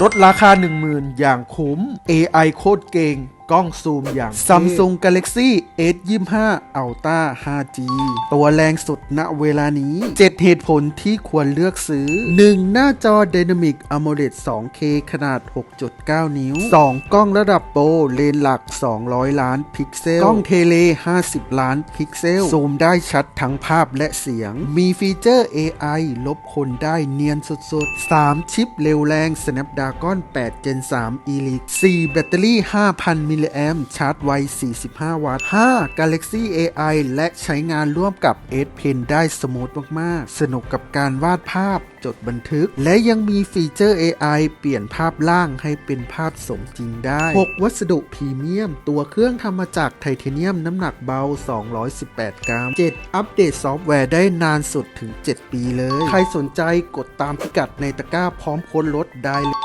ลดราคา 10,000 อย่างคุ้ม AI โคตรเก่ง กล้องซูมอย่าง Samsung Galaxy S25 Ultra 5G ตัวแรงสุดณเวลานี้ 7 เหตุผลที่ควรเลือกซื้อ 1. หน้าจอ Dynamic AMOLED 2K ขนาด 6.9 นิ้ว 2. กล้องระดับโปรเลนส์หลัก 200 ล้านพิกเซล กล้องเทเล 50 ล้านพิกเซล ซูมได้ชัดทั้งภาพและเสียง มีฟีเจอร์ AI ลบคนได้เนียนสุดๆ 3 ชิปเร็วแรง Snapdragon 8 Gen 3 Elite 4 แบตเตอรี่ 5,000มิลลิแอมชาร์จไว 45 วัตต์ 5 Galaxy AI และใช้งานร่วมกับ S Pen ได้สมูทมาก ๆ สนุกกับการวาดภาพจดบันทึก และยังมีฟีเจอร์ AI เปลี่ยนภาพล่างให้เป็นภาพสมจริงได้ 6 วัสดุพรีเมียม ตัวเครื่องทำมาจากไทเทเนียมน้ำหนักเบา 218 กรัม 7 อัปเดตซอฟต์แวร์ได้นานสุดถึง 7 ปีเลย ใครสนใจกดตามพิกัดในตะกร้าพร้อมค้ดลดได้เลย